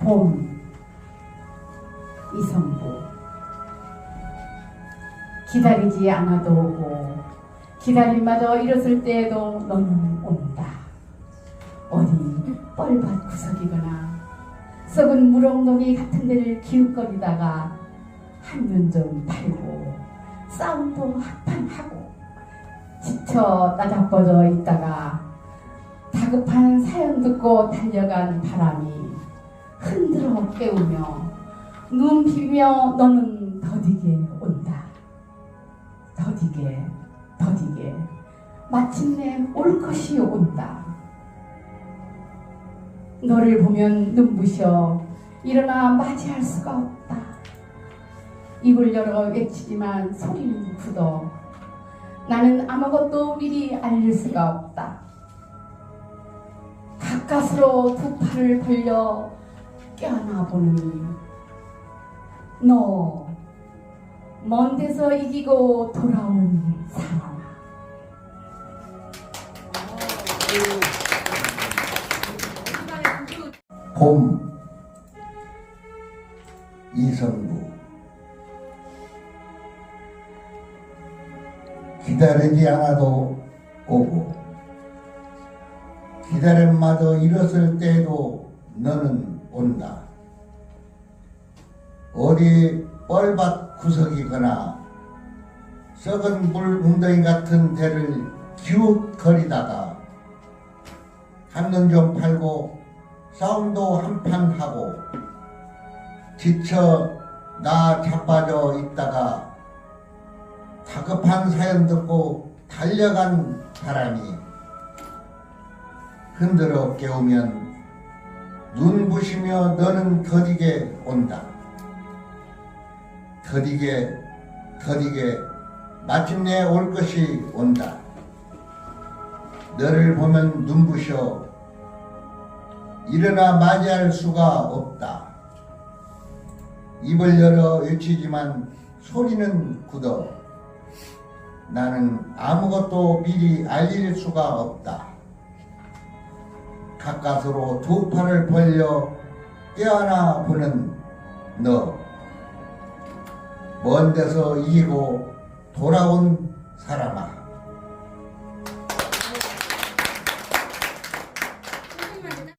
봄 이성부 기다리지 않아도 오고 기다림마저 이뤘을 때에도 너는 온다. 어디 뻘밭 구석이거나 썩은 무럭너기 같은 데를 기웃거리다가 한눈 좀 팔고 싸움도 한판 하고 지쳐 따잡혀져 있다가 다급한 사연 듣고 달려간 바람이 흔들어 깨우며 눈 비비며 너는 더디게 온다. 더디게, 더디게, 마침내 올 것이 온다. 너를 보면 눈부셔 일어나 맞이할 수가 없다. 입을 열어 외치지만 소리는 굳어 나는 아무것도 미리 알릴 수가 없다. 가까스로 두 팔을 벌려 껴안아 보니 너 먼 데서 이기고 돌아온 사람아. 봄 이성부 기다리지 않아도 오고 기다림마저 이뤘을 때에도 너는 온다. 어디 뻘밭 구석이거나 썩은 물 웅덩이 같은 데를 기웃거리다가 한눈 좀 팔고 싸움도 한판 하고 지쳐 나 자빠져 있다가 다급한 사연 듣고 달려간 바람이 흔들어 깨우면 눈부시며 너는 더디게 온다. 더디게 더디게 마침내 올 것이 온다. 너를 보면 눈부셔 일어나 맞이할 수가 없다. 입을 열어 외치지만 소리는 굳어 나는 아무것도 미리 알릴 수가 없다. 가까스로 두 팔을 벌려 떼어나 보는 너. 먼 데서 이기고 돌아온 사람아.